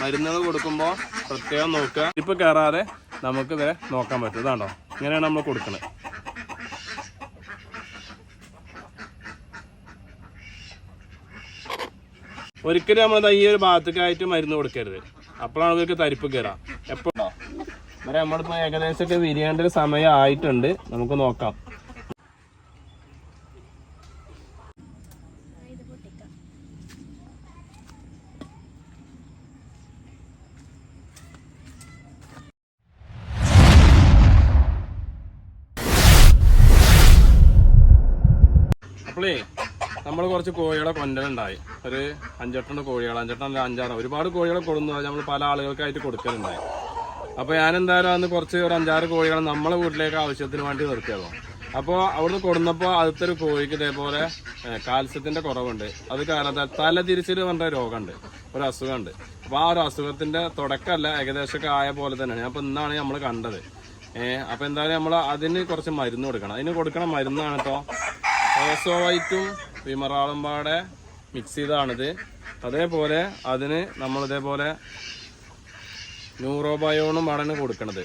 മരുന്നുകൾ കൊടുക്കുമ്പോൾ പ്രത്യേകം നോക്കുക. ഇപ്പം കയറാതെ നമുക്ക് ഇവരെ നോക്കാൻ പറ്റും. ഇതാണോ? ഇങ്ങനെയാണ് നമ്മൾ കൊടുക്കുന്നത് ഒരിക്കലും നമ്മൾ ഈ ഒരു ഭാഗത്തേക്കായിട്ട് മരുന്ന് കൊടുക്കരുത്. അപ്പോഴാണ് ഇവർക്ക് തരിപ്പ് കയറാം എപ്പോഴാണോ ഇവരെ നമ്മളിപ്പോൾ ഏകദേശമൊക്കെ വിരിയേണ്ട ഒരു സമയം ആയിട്ടുണ്ട്. നമുക്ക് നോക്കാം. നമ്മൾ കുറച്ച് കോഴികളെ കൊണ്ടലുണ്ടായി. ഒരു അഞ്ചെട്ടുണ്ട് കോഴികൾ അഞ്ചെട്ടെണ്ണം അഞ്ചാറ്. ഒരുപാട് കോഴികളെ കൊടുന്നു നമ്മൾ പല ആളുകൾക്കായിട്ട് കൊടുക്കലുണ്ടായി. അപ്പോൾ ഞാൻ എന്തായാലും അന്ന് കുറച്ച് ഒരു അഞ്ചാറ് കോഴികളെ നമ്മളെ വീട്ടിലേക്ക് ആവശ്യത്തിന് വേണ്ടി നിർത്തിയതോ. അപ്പോൾ അവിടുന്ന് കൊടുന്നപ്പോൾ അടുത്ത ഒരു കോഴിക്ക് ഇതേപോലെ കാൽസ്യത്തിന്റെ കുറവുണ്ട്. അത് കാരണം തല തിരിച്ചിൽ പറഞ്ഞ രോഗമുണ്ട്. ഒരു അസുഖമുണ്ട്. അപ്പോൾ ആ ഒരു അസുഖത്തിന്റെ തുടക്കമല്ല ഏകദേശമൊക്കെ ആയ പോലെ തന്നെയാണ്. അപ്പോൾ ഇന്നാണ് നമ്മൾ കണ്ടത്. ഏഹ് അപ്പോൾ എന്തായാലും നമ്മൾ അതിന് കുറച്ച് മരുന്ന് കൊടുക്കണം. അതിന് കൊടുക്കണ മരുന്നാണ് കേട്ടോ ഓസോവൈറ്റും വിമറാളും പാടെ മിക്സ് ചെയ്താണിത്. അതേപോലെ അതിന് നമ്മൾ ഇതേപോലെ ന്യൂറോബയോണും ആണ് കൊടുക്കണത്.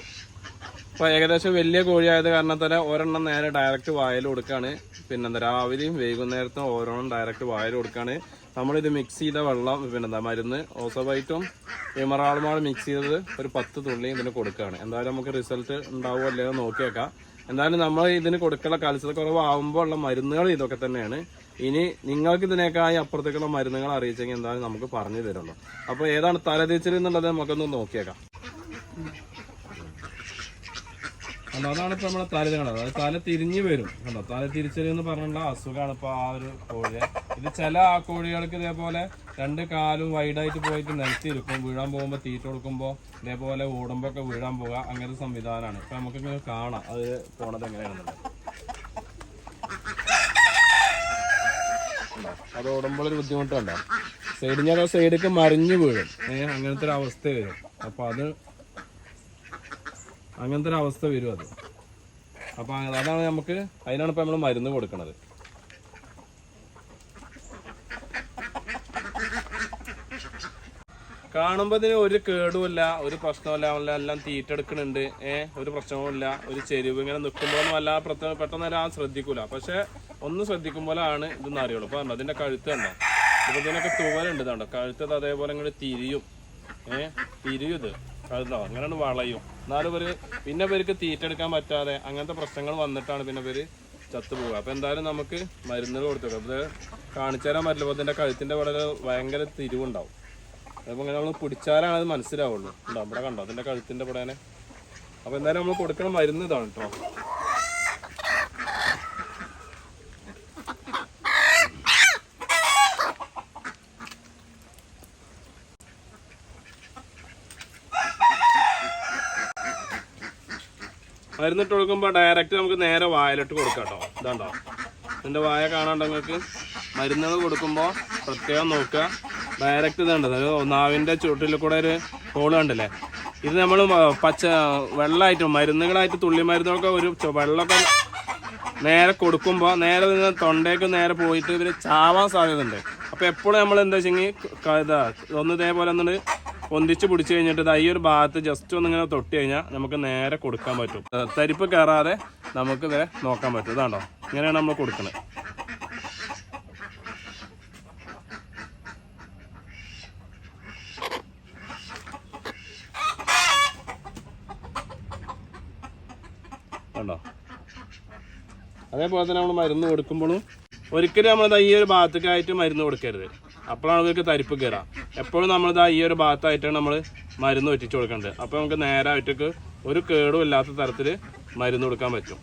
അപ്പോൾ ഏകദേശം വലിയ കോഴിയായത് കാരണത്താൽ ഒരെണ്ണം നേരെ ഡയറക്റ്റ് വായിൽ കൊടുക്കുകയാണ് പിന്നെന്താ രാവിലെയും വൈകുന്നേരത്തും ഓരോന്നും ഡയറക്റ്റ് വായിൽ കൊടുക്കുകയാണ് നമ്മളിത് മിക്സ് ചെയ്ത വെള്ളം പിന്നെന്താ മരുന്ന് ഓസോബൈറ്റും വിമറാളുമാണ് മിക്സ് ചെയ്തത് ഒരു പത്ത് തുള്ളി ഇതിന് കൊടുക്കുകയാണ് എന്തായാലും നമുക്ക് റിസൾട്ട് ഉണ്ടാവുമോ അല്ലയോ എന്ന് നോക്കി വെക്കാം എന്തായാലും നമ്മൾ ഇതിന് കൊടുക്കുന്ന കൽസ്യക്കുറവാകുമ്പോൾ ഉള്ള മരുന്നുകൾ ഇതൊക്കെ തന്നെയാണ്. ഇനി നിങ്ങൾക്ക് ഇതിനേക്കായി അപ്പുറത്തേക്കുള്ള മരുന്നുകൾ അറിയിച്ചെങ്കിൽ എന്തായാലും നമുക്ക് പറഞ്ഞു തരുള്ളൂ. അപ്പോൾ ഏതാണ് തലതിരിച്ചൽ എന്നുള്ളത് നമുക്കൊന്ന് നോക്കിയേക്കാം. അതാണ് ഇപ്പൊ നമ്മളെ തല അതായത് തല തിരിഞ്ഞു വരും. കണ്ടോ? തല തിരിച്ചൽ എന്ന് പറഞ്ഞുള്ള അസുഖമാണ് ഇപ്പൊ ആ ഒരു കോഴിയെ. ഇത് ചില ആ കോഴികൾക്ക് ഇതേപോലെ രണ്ട് കാലും വൈഡായിട്ട് പോയിട്ട് നിലത്തിരിക്കും വീഴാൻ പോകുമ്പോൾ തീറ്റ കൊടുക്കുമ്പോൾ ഇതേപോലെ ഓടുമ്പോ ഒക്കെ വീഴാൻ പോകുക അങ്ങനത്തെ സംവിധാനമാണ്. ഇപ്പൊ നമുക്ക് ഇങ്ങനെ കാണാം. അത് പോണത് കണ്ടോ? അത് ഓടുമ്പോൾ ഒരു ബുദ്ധിമുട്ട് കണ്ടോ. സൈഡിഞ്ഞ സൈഡിലേക്ക് മറിഞ്ഞു വീഴും. ഏഹ് അങ്ങനത്തെ ഒരു അവസ്ഥ വരും. അപ്പൊ അത് അങ്ങനത്തെ ഒരു അവസ്ഥ വരും അത്. അപ്പൊ അതാണ് നമുക്ക് അതിനാണ് ഇപ്പൊ നമ്മൾ മരുന്ന് കൊടുക്കണത്. കാണുമ്പോൾ ഇതിന് ഒരു കേടുമില്ല ഒരു പ്രശ്നമില്ല എല്ലാം തീറ്റെടുക്കുന്നുണ്ട്. ഏഹ് ഒരു പ്രശ്നവുമില്ല ഒരു ചെരുവ് ഇങ്ങനെ നിൽക്കുമ്പോഴൊന്നും അല്ല പെട്ടെന്ന് ഒരാൾ ശ്രദ്ധിക്കൂല. പക്ഷെ ഒന്ന് ശ്രദ്ധിക്കുമ്പോഴാണ് ഇതൊന്നും അറിയുള്ളൂ. അപ്പൊ അതിന്റെ കഴുത്ത് കണ്ടോ? ഇപ്പൊ ഇതിനൊക്കെ തുവലുണ്ട് കണ്ടോ? കഴുത്തത് അത് അതേപോലെ ഇങ്ങനെ തിരിയും. ഏഹ് തിരിയും ഇത്. അങ്ങനെയാണ് വളയും. എന്നാലും ഇവർ പിന്നെ ഇവർക്ക് തീറ്റെടുക്കാൻ പറ്റാതെ അങ്ങനത്തെ പ്രശ്നങ്ങൾ വന്നിട്ടാണ് പിന്നെ പേര് ചത്തുപോകുക അപ്പൊ എന്തായാലും നമുക്ക് മരുന്നുകൾ കൊടുത്തു അത് കാണിച്ചു തരാൻ പറ്റില്ല. അപ്പൊ ഇതിന്റെ കഴുത്തിന്റെ വളരെ ഭയങ്കര തിരിവുണ്ടാവും. അപ്പൊ ഇങ്ങനെ നമ്മൾ പിടിച്ചാലാണ് അത് മനസ്സിലാവുള്ളൂ. നമ്മുടെ കണ്ടോ? അതിന്റെ കഴുത്തിന്റെ പടേനെ. അപ്പൊ എന്തായാലും നമ്മൾ കൊടുക്കണം മരുന്ന് ഇതാണ് കേട്ടോ മരുന്നിട്ട് കൊടുക്കുമ്പോൾ ഡയറക്റ്റ് നമുക്ക് നേരെ വായലിട്ട് കൊടുക്കാം കേട്ടോ ഇതാണ്ടോ ഇതിന്റെ വായ കാണാണ്ടങ്ങൾക്ക് മരുന്നുകൾ കൊടുക്കുമ്പോൾ പ്രത്യേകം നോക്കുക. ഡയറക്റ്റ് ഇതുണ്ട്. നാവിന്റെ ചുട്ടിൽ കൂടെ ഒരു ഹോൾ കണ്ടില്ലേ? ഇത് നമ്മൾ പച്ച വെള്ളമായിട്ട് മരുന്നുകളായിട്ട് തുള്ളി മരുന്നുകളൊക്കെ ഒരു വെള്ളമൊക്കെ നേരെ കൊടുക്കുമ്പോൾ നേരെ നിന്ന് തൊണ്ടേക്ക് നേരെ പോയിട്ട് ഇവർ ചാവാൻ സാധ്യതയുണ്ട്. അപ്പോൾ എപ്പോഴും നമ്മൾ എന്താ വെച്ചെങ്കിൽ ഇതാ ഒന്ന് ഇതേപോലെ ഒന്ന് പൊന്തിച്ച് പിടിച്ചു കഴിഞ്ഞിട്ട് ഇതാ ഈ ഒരു ഭാഗത്ത് ജസ്റ്റ് ഒന്ന് ഇങ്ങനെ തൊട്ട് കഴിഞ്ഞാൽ നമുക്ക് നേരെ കൊടുക്കാൻ പറ്റും. തരിപ്പ് കയറാതെ നമുക്ക് നോക്കാൻ പറ്റും. ഇതാണോ ഇങ്ങനെയാണ് നമ്മൾ കൊടുക്കുന്നത് കണ്ടോ അതേപോലെ തന്നെ നമ്മൾ മരുന്ന് കൊടുക്കുമ്പോഴും ഒരിക്കലും നമ്മളിതാ ഈ ഒരു ഭാഗത്തേക്കായിട്ട് മരുന്ന് കൊടുക്കരുത്. അപ്പോഴാണ് ഇവർക്ക് തരിപ്പ് കയറാം എപ്പോഴും നമ്മളിതാ ഈ ഒരു ഭാഗത്തായിട്ടാണ് നമ്മൾ മരുന്ന് ഒറ്റിച്ച് കൊടുക്കേണ്ടത്. അപ്പോൾ നമുക്ക് നേരായിട്ടൊക്കെ ഒരു കേടും ഇല്ലാത്ത തരത്തിൽ മരുന്ന് കൊടുക്കാൻ പറ്റും.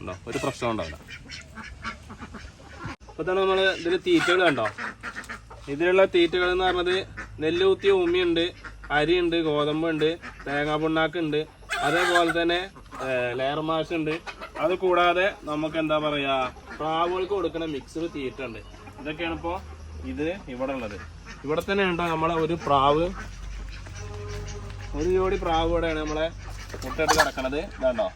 ഉണ്ടോ? ഒരു പ്രശ്നം ഉണ്ടാവില്ല. അപ്പോൾ തന്നെ നമ്മൾ ഇതിൽ തീറ്റകൾ കണ്ടോ? ഇതിലുള്ള തീറ്റകൾ എന്ന് പറഞ്ഞത് നെല്ലുകുത്തിയ ഉമ്മിയുണ്ട് അരിയുണ്ട് ഗോതമ്പുണ്ട് തേങ്ങാ പുണ്ണാക്കുണ്ട് അതേപോലെ തന്നെ ലെയർ മാഷുണ്ട് അത് കൂടാതെ നമുക്ക് എന്താ പറയാ പ്രാവുകൾക്ക് കൊടുക്കുന്ന മിക്സർ തീറ്റ ഉണ്ട്. ഇതൊക്കെയാണ് ഇപ്പോ ഇത് ഇവിടെ ഉള്ളത്. ഇവിടെ തന്നെ ഉണ്ടോ നമ്മളെ ഒരു പ്രാവ്? ഒരു ജോഡി പ്രാവ് ഇവിടെയാണ് നമ്മളെ മുട്ടയിട്ട് കിടക്കണത്. ഇതാണ്ടോ?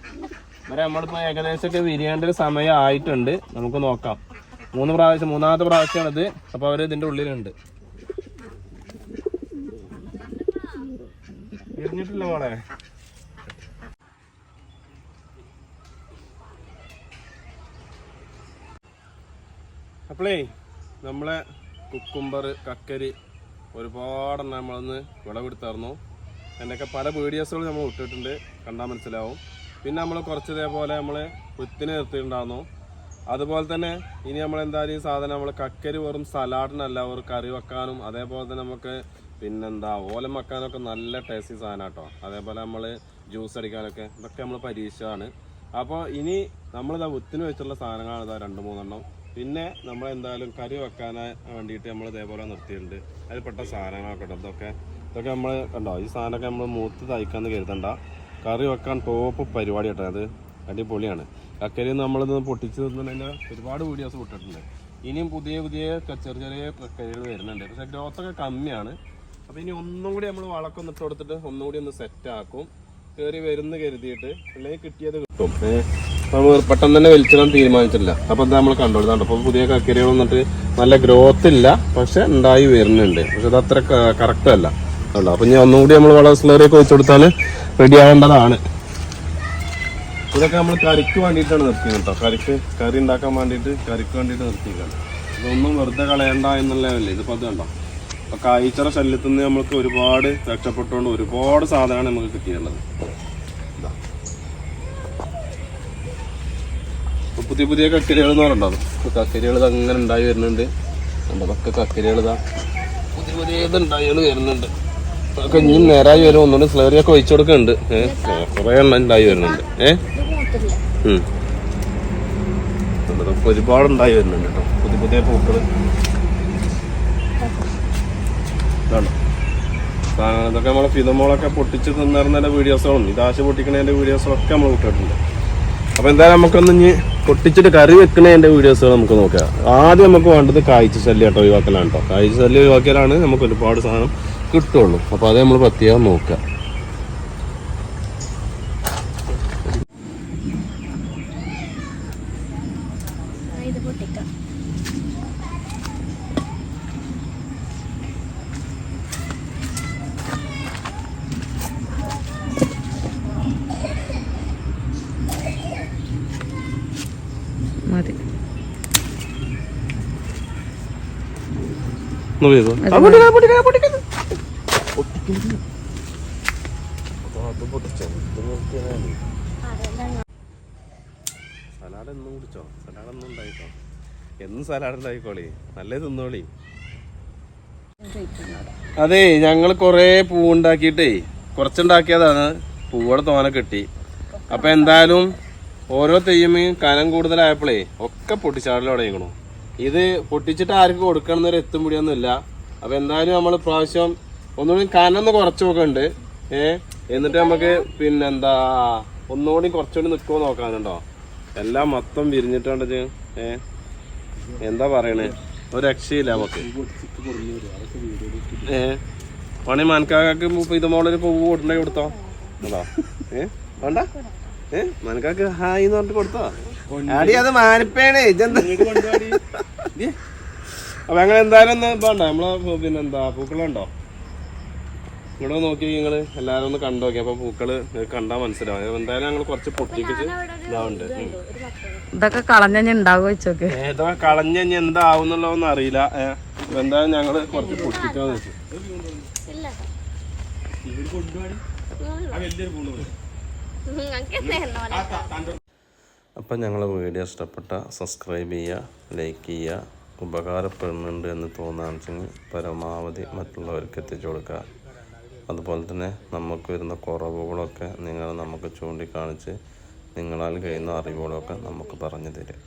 ഇവരെ നമ്മളിപ്പോ ഏകദേശമൊക്കെ വിരിയേണ്ട ഒരു സമയം ആയിട്ടുണ്ട്. നമുക്ക് നോക്കാം. മൂന്ന് പ്രാവശ്യം മൂന്നാമത്തെ പ്രാവശ്യമാണിത്. അപ്പൊ അവർ ഇതിന്റെ ഉള്ളിലുണ്ട്. വിരിഞ്ഞിട്ടില്ല മോളെ. അപ്പളേ നമ്മളെ കുക്കുംബർ കക്കരി ഒരുപാടെണ്ണം നമ്മളൊന്ന് വിളവെടുത്തായിരുന്നു. എന്നൊക്കെ പല വീഡിയോസുകളും നമ്മൾ ഇട്ടിട്ടുണ്ട്. കണ്ടാൽ മനസ്സിലാവും. പിന്നെ നമ്മൾ കുറച്ച് ഇതേപോലെ നമ്മൾ വിത്തിന് നിർത്തിയിട്ടുണ്ടായിരുന്നു. അതുപോലെ തന്നെ ഇനി നമ്മൾ എന്തായാലും ഈ സാധനം നമ്മൾ കക്കരി വെറും സലാഡിനല്ല ഒരു കറി വെക്കാനും അതേപോലെ തന്നെ നമുക്ക് പിന്നെന്താ ഓലം വെക്കാനൊക്കെ നല്ല ടേസ്റ്റി സാധനം കേട്ടോ. അതേപോലെ നമ്മൾ ജ്യൂസ് അടിക്കാനൊക്കെ ഇതൊക്കെ നമ്മൾ പരീക്ഷയാണ്. അപ്പോൾ ഇനി നമ്മളിതാ ഉത്തിന് വെച്ചുള്ള സാധനങ്ങളാണ് ഇതാ രണ്ട് മൂന്നെണ്ണം. പിന്നെ നമ്മൾ എന്തായാലും കറി വെക്കാൻ വേണ്ടിയിട്ട് നമ്മൾ ഇതേപോലെ നിർത്തിയിട്ടുണ്ട്. അതിൽ പെട്ട സാധനങ്ങളൊക്കെ ഉണ്ട് ഇതൊക്കെ ഇതൊക്കെ നമ്മൾ കണ്ടോ? ഈ സാധനമൊക്കെ നമ്മൾ മൂത്ത് തയ്ക്കാന്ന് കരുതണ്ട. കറി വെക്കാൻ ടോപ്പ് പരിപാടി കേട്ടോ അത്. അടിപൊളിയാണ്. കക്കരി നമ്മളിത് പൊട്ടിച്ച് തിന്നതിന്റെ ഒരുപാട് വീഡിയോസ് വിട്ടിട്ടുണ്ട് ഇനിയും പുതിയ പുതിയ ചെറിയ ചെറിയ കക്കരികൾ വരുന്നുണ്ട്. പക്ഷേ ഗ്രോത്തൊക്കെ കമ്മിയാണ്. അപ്പോൾ ഇനി ഒന്നും കൂടി നമ്മൾ വളക്കം ഇട്ട് കൊടുത്തിട്ട് ഒന്നും കൂടി ഒന്ന് സെറ്റാക്കും കയറി വരുന്ന കരുതിയിട്ട് അല്ലെങ്കിൽ കിട്ടിയത് കിട്ടും. നമ്മൾ പെട്ടെന്ന് തന്നെ വലിച്ചിടാൻ തീരുമാനിച്ചില്ല അപ്പൊ എന്താ നമ്മൾ കണ്ടോളുന്നുണ്ട് അപ്പോൾ പുതിയ കക്കരികൾ വന്നിട്ട് നല്ല ഗ്രോത്ത് ഇല്ല പക്ഷെ ഉണ്ടായി വരുന്നുണ്ട്. പക്ഷെ അത് അത്ര കറക്റ്റ് അല്ല. ഉള്ളു അപ്പൊ ഇനി ഒന്നും കൂടി നമ്മൾ വളരെ സ്ലറിയൊക്കെ വെച്ച് കൊടുത്താൽ റെഡി ആവേണ്ടതാണ്. ഇതൊക്കെ നമ്മൾ കറിക്ക് വേണ്ടിയിട്ടാണ് നിർത്തിയത് കേട്ടോ. കറിക്ക് കറി ഉണ്ടാക്കാൻ വേണ്ടിയിട്ട് കറിക്ക് വേണ്ടിയിട്ട് നിർത്തിയിട്ടാണ് ഇതൊന്നും വെറുതെ കളയണ്ട എന്നുള്ളതല്ലേ ഇതിപ്പോൾ അത് കണ്ടോ? അപ്പോൾ കായ്ച്ചറ ശല്യത്തിൽ നിന്ന് നമ്മൾക്ക് ഒരുപാട് രക്ഷപ്പെട്ടുകൊണ്ട് ഒരുപാട് സാധനമാണ് നമുക്ക് കിട്ടിയിട്ടുള്ളത് ഇതാ. ഇപ്പൊ പുതിയ പുതിയ കക്കരികൾ എന്ന് പറഞ്ഞോ കക്കരികൾ അങ്ങനെ ഉണ്ടായി വരുന്നുണ്ട്. പക്ക കക്കരികൾ ഇതാ. പുതിയ പുതിയ ഇത് ഉണ്ടായി വരുന്നുണ്ട്. അതൊക്കെ ഇനി നേരായി വരും. ഒന്നുകൂടി സ്ലേറി ഒക്കെ ഒഴിച്ചു കൊടുക്കുന്നുണ്ട്. ഏഹ് കുറെ എണ്ണം ഉണ്ടായി വരുന്നുണ്ട്. ഏഹ് ഉം. ഇതൊക്കെ ഒരുപാട് ഉണ്ടായി വരുന്നുണ്ട് കേട്ടോ. പുതിയ പുതിയ സാധനം ഇതൊക്കെ നമ്മളെ ഫിതമോളൊക്കെ പൊട്ടിച്ച് തിന്നിരുന്നതിന്റെ വീഡിയോസുകളും ഇതാശ പൊട്ടിക്കുന്നതിന്റെ വീഡിയോസും ഒക്കെ നമ്മൾ വിട്ടിട്ടുണ്ട് അപ്പൊ എന്തായാലും നമുക്കൊന്ന് ഇനി പൊട്ടിച്ചിട്ട് കറി വെക്കണതിന്റെ വീഡിയോസുകൾ നമുക്ക് നോക്കാം. ആദ്യം നമുക്ക് വേണ്ടത് കാഴ്ച ശല്യം കേട്ടോ ഒഴിവാക്കലാണ് കേട്ടോ. കാഴ്ച ശല്യം ഒഴിവാക്കിയാലാണ് നമുക്ക് ഒരുപാട് സാധനം കിട്ടുള്ളൂ. അപ്പൊ അത് നമ്മൾ പ്രത്യേകം നോക്കാം. ഇത് പൊട്ടിക്കാം മതി ഒന്ന് ചെയ്തോ. ആ, പൊട്ടിക്കരുത്, പൊട്ടിക്കരുത്, പൊട്ടിക്കരുത്. പൊട്ടിക്കരുത്. അപ്പൊ അത് പൊട്ടിച്ചോ. ഇത് നോക്കിയാൽ മതി. സലാഡ് എന്നും കുടിച്ചോ സലാഡ് എന്നും ഉണ്ടായിട്ടോ എന്നും സലാഡ് ഉണ്ടായിക്കോളി നല്ല തിന്നോളി അതെ ഞങ്ങൾ കൊറേ പൂവുണ്ടാക്കിയിട്ടേ കുറച്ചുണ്ടാക്കിയതാണ്. പൂവടെ തോനെ കിട്ടി. അപ്പൊ എന്തായാലും ഓരോ തെയ്യമയും കനം കൂടുതലായപ്പോഴേ ഒക്കെ പൊട്ടിച്ചാടൽ തുടങ്ങിക്കണു ഇത് പൊട്ടിച്ചിട്ട് ആർക്ക് കൊടുക്കണം എന്നൊരു എത്തും പിടിയൊന്നുമില്ല. അപ്പൊ എന്തായാലും നമ്മൾ പ്രാവശ്യം ഒന്നുകൂടി കനം ഒന്ന് കുറച്ച് നോക്കുന്നുണ്ട് ഏ എന്നിട്ട് നമുക്ക് പിന്നെന്താ ഒന്നുകൂടി കുറച്ചുകൂടി നിൽക്കുമോ നോക്കാനുണ്ടോ? എല്ലാം മൊത്തം വിരിഞ്ഞിട്ടുണ്ട് ഏ എന്താ പറയണേ? ഒരു രക്ഷയില്ല നമുക്ക്. ഏ പണി മനക്കാക്ക് ഇത് മോളൊരു പൂവ് കൊടുത്തോ? അതാ ഏ വേണ്ട? മനക്കാക്ക് ഹായ് എന്ന് പറഞ്ഞിട്ട് കൊടുത്തോ? ആടി അത് മാനിപ്പേണേ. ഇതെന്താ. അപ്പൊ ഞങ്ങൾ എന്തായാലും ഒന്ന് വേണ്ട നമ്മളെ പിന്നെന്താ പൂക്കളുണ്ടോ? ഇവിടെ നോക്കി നിങ്ങൾ എല്ലാരും ഒന്ന് കണ്ടു നോക്കി. അപ്പൊ പൂക്കൾ കണ്ടാ മനസ്സിലാവും. എന്തായാലും ഞങ്ങൾ കുറച്ച് പൊട്ടിക്കിച്ച് ഇതാവുണ്ട്. ഇതൊക്കെ കളഞ്ഞുണ്ടാവോ വെച്ചോക്കെ ഏതോ കളഞ്ഞ എന്താവുന്നുള്ളതൊന്നും അറിയില്ല. എന്തായാലും ഞങ്ങൾ കുറച്ച് പൊട്ടിക്കാന്ന് വെച്ചു. ഇല്ല. അപ്പം ഞങ്ങളെ വീഡിയോ ഇഷ്ടപ്പെട്ട സബ്സ്ക്രൈബ് ചെയ്യുക ലൈക്ക് ചെയ്യുക ഉപകാരപ്പെടുന്നുണ്ട് എന്ന് തോന്നുകയാണെങ്കിൽ പരമാവധി മറ്റുള്ളവർക്ക് എത്തിച്ചു കൊടുക്കുക. അതുപോലെ തന്നെ നമുക്ക് വരുന്ന കുറവുകളൊക്കെ നിങ്ങൾ നമുക്ക് ചൂണ്ടിക്കാണിച്ച് നിങ്ങളാൽ കഴിയുന്ന അറിവുകളൊക്കെ നമുക്ക് പറഞ്ഞു തരിക.